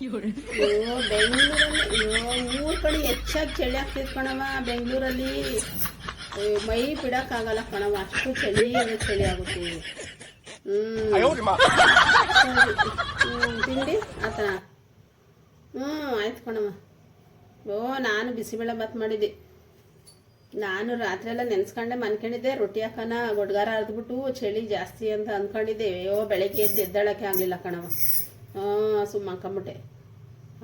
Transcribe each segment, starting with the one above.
ಅಯ್ಯೋ ಬೆಂಗಳೂರಲ್ಲಿ ಅಯ್ಯೋ ಮೂರು ಕಡೆ ಹೆಚ್ಚಾಗಿ ಚಳಿ ಆಗ್ತಿತ್ತು ಕಣವ ಬೆಂಗಳೂರಲ್ಲಿ ಅಯ್ಯೋ, ಮೈ ಬಿಡಕ್ಕಾಗಲ್ಲ ಕಣವ ಅಷ್ಟು ಚಳಿ ಚಳಿ ಆಗುತ್ತೆ. ತಿಂಡಿ? ಆತ? ಹ್ಮ್ ಆಯ್ತು ಕಣವ ಓ ನಾನು ಬಿಸಿಬೇಳೆ ಬಾತ್ ಮಾಡಿದ್ದೆ. ನಾನು ರಾತ್ರಿ ಎಲ್ಲ ನೆನ್ಸ್ಕೊಂಡೆ ಮನ್ಕೊಂಡಿದ್ದೆ ರೊಟ್ಟಿ ಹಾಕೋಣ ಗೊಡ್ಗಾರ ಅರ್ದ್ಬಿಟ್ಟು ಚಳಿ ಜಾಸ್ತಿ ಅಂತ ಅಂದ್ಕೊಂಡಿದ್ದೆ. ಅಯ್ಯೋ ಬೆಳಗ್ಗೆ ಎದ್ದು ಎದ್ದಾಳಕ್ಕೆ ಆಗಲಿಲ್ಲ ಕಣವ ಸುಮ್ಮ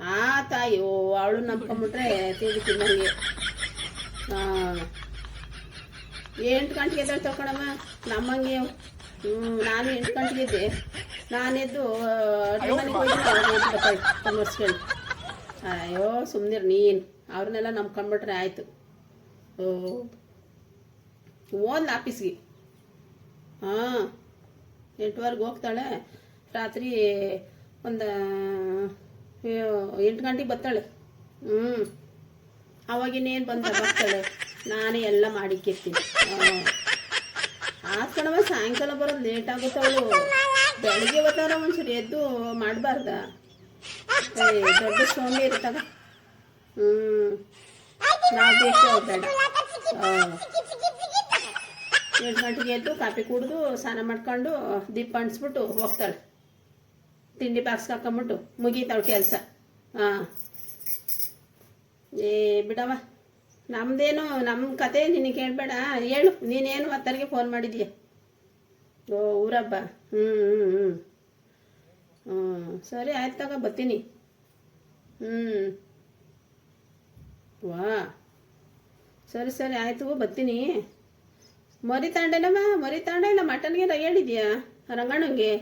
ಆ ತಾಯಿ ಓ ಅವಳು ನಂಬ್ಕೊಂಬಿಟ್ರೆ ತಿಂಡಿ ತಿನ್ನಂಗೆ ಎಂಟು ಗಂಟೆಗೆ ಎದ್ದೇಳ್ತಾವ ಕಣವ ನಮ್ಮಂಗೆ ಹ್ಞೂ ನಾನು ಎಂಟು ಗಂಟೆಗೆ ಇದ್ದೆ ನಾನೆದ್ದು ಕನ್ವರ್ಸ್ಕೊಂಡು ಅಯ್ಯೋ ಸುಮ್ಮನಿರು ನೀನು. ಅವ್ರನ್ನೆಲ್ಲ ನಂಬ್ಕೊಂಬಿಟ್ರೆ ಆಯಿತು. ಓ. ಓದ್ಲ ಆಫೀಸ್ಗೆ. ಹಾಂ. ಎಂಟುವರೆಗೆ ಹೋಗ್ತಾಳೆ. ರಾತ್ರಿ ಒಂದು ಎಂಟು ಗಂಟೆಗೆ ಬತ್ತಾಳೆ ಹ್ಞೂ ಅವಾಗಿನ್ನೇನು ಬಂದ ಬರ್ತಾಳೆ. ನಾನೇ ಎಲ್ಲ ಮಾಡಿಕ್ಕಿರ್ತೀನಿ ಹಾಂ ಆತ್ಕಣವ ಸಾಯಂಕಾಲ ಬರೋದು ಲೇಟ್ ಆಗುತ್ತೆ ಅವಳು. ಬೆಳಗ್ಗೆ ಬರ್ತಾರ ಒಂದ್ಸರಿ ಎದ್ದು ಮಾಡಬಾರ್ದ. ದೊಡ್ಡ ಸೋಂಬೆ ಇರ್ತಾಗ ಹ್ಞೂ ನಾವು ಎಂಟು ಗಂಟೆಗೆ ಎದ್ದು ಕಾಫಿ ಕುಡಿದು, ಸ್ನಾನ ಮಾಡ್ಕೊಂಡು ದೀಪ ಅಂಟಿಸ್ಬಿಟ್ಟು ಹೋಗ್ತಾಳೆ. ತಿಂಡಿ ಬಾಕ್ಸ್ ಹಾಕೊಂಬಿಟ್ಟು ಮುಗೀತಾವ್ ಕೆಲಸ. ಹಾಂ ಏ ಬಿಡವ ನಮ್ದೇನು ನಮ್ಮ ಕತೆ ನಿನಗೆ ಕೇಳಬೇಡ ಹೇಳು, ನೀನೇನು ಹತ್ತರಿಗೆ ಫೋನ್ ಮಾಡಿದೀಯ? ಓ, ಊರಬ್ಬ. ಹ್ಞೂ ಹ್ಞೂ ಹ್ಞೂ ಹ್ಞೂ ಸರಿ ಆಯ್ತು ತಗೋ, ಬರ್ತೀನಿ. ಹ್ಞೂ ವಾ. ಸರಿ ಸರಿ, ಆಯಿತು ಬರ್ತೀನಿ. ಮರಿ ತಾಂಡೇನಮ್ಮ, ಮರಿ ತಾಂಡ ಇಲ್ಲ, ಮಟನ್ಗೆ ಹೇಳಿದ್ಯಾ? ರಂಗಣ್ಣಂಗೆ?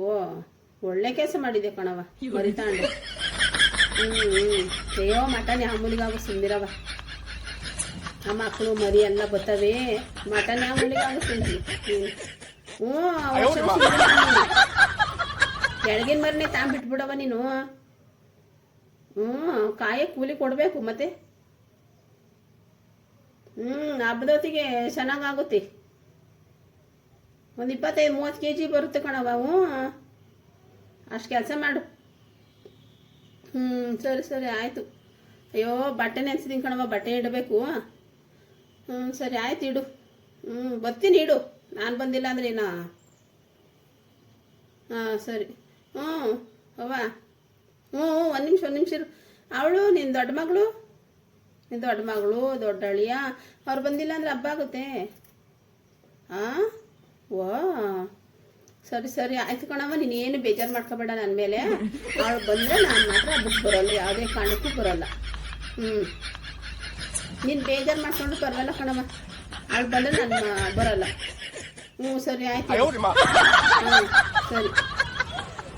ಓ ಒಳ್ಳೆ ಕೆಲಸ ಮಾಡಿದೆ ಕಣವ ಮರಿ ತಾಂಡೆ ಹ್ಞೂ ಹ್ಞೂ ಅಯ್ಯೋ ಮಟನ್ ಯಾವ ಮೂಲಿಗಾಗು ಸುಂದಿರವ ಆ ಮಕ್ಕಳು ಮರಿ ಎಲ್ಲ ಬರ್ತವೆ ಮಟನ್ ಯಾವ ಮೂಲಿಗಾಗು ಸುಂದಿ ಹ್ಮ್. ಹ್ಞೂ ಬೆಳಗಿನ ಮರಿನೇ ತಾಂಬಿಟ್ಬಿಡವ ನೀನು. ಹ್ಮ್ ಕಾಯಿ ಕೂಲಿ ಕೊಡಬೇಕು ಮತ್ತೆ. ಹ್ಞೂ ಹಬ್ಬದೊತ್ತಿಗೆ ಚೆನ್ನಾಗಾಗುತ್ತೆ ಒಂದು ಇಪ್ಪತ್ತೈದು, ಮೂವತ್ತು ಕೆ ಜಿ ಬರುತ್ತೆ ಕಣವ ಅಷ್ಟು ಕೆಲಸ ಮಾಡು. ಹ್ಞೂ, ಸರಿ ಸರಿ, ಆಯಿತು. ಅಯ್ಯೋ, ಬಟ್ಟೆ ನೆನೆಸಿದೀನಿ ಕಣವ ಬಟ್ಟೆ ಇಡಬೇಕು. ಹ್ಞೂ, ಸರಿ, ಆಯ್ತು, ಇಡು. ಹ್ಞೂ, ಬರ್ತೀನಿ, ಇಡು. ನಾನು ಬಂದಿಲ್ಲ ಅಂದ್ರೆ ಏನಾ ಹಾಂ, ಸರಿ. ಹ್ಞೂ, ಅವ್ವ. ಹ್ಞೂ ಹ್ಞೂ, ಒಂದು ನಿಮಿಷ ಒಂದು ನಿಮಿಷ ಅವಳು ನಿನ್ನ ದೊಡ್ಡ ಮಗಳು? ನಿನ್ನ ದೊಡ್ಡ ಮಗಳು ದೊಡ್ಡ ಅಳಿಯ ಅವ್ರು ಬಂದಿಲ್ಲ ಅಂದ್ರೆ ಹಬ್ಬ ಆಗುತ್ತೆ. ಹಾಂ ವಾ ಸರಿ ಸರಿ ಆಯ್ತು ಕಣಮ್ಮ ನೀನು ಏನು ಬೇಜಾರು ಮಾಡ್ಕೋಬೇಡ ನನ್ನ ಮೇಲೆ. ಅವಳು ಬಂದರೆ ನಾನು ಮಾತ್ರ ಬುಕ್ ಬರೋಲ್ಲ ಯಾವುದೇ ಕಾರಣಕ್ಕೂ ಬರೋಲ್ಲ. ಹ್ಞೂ ನೀನು ಬೇಜಾರು ಮಾಡ್ಕೊಂಡು ಬರಲ್ಲ ಕಣವ ಅವಳು ಬಂದರೆ ನಾನು ಬರೋಲ್ಲ. ಹ್ಞೂ ಸರಿ ಆಯ್ತು. ಹ್ಞೂ ಸರಿ.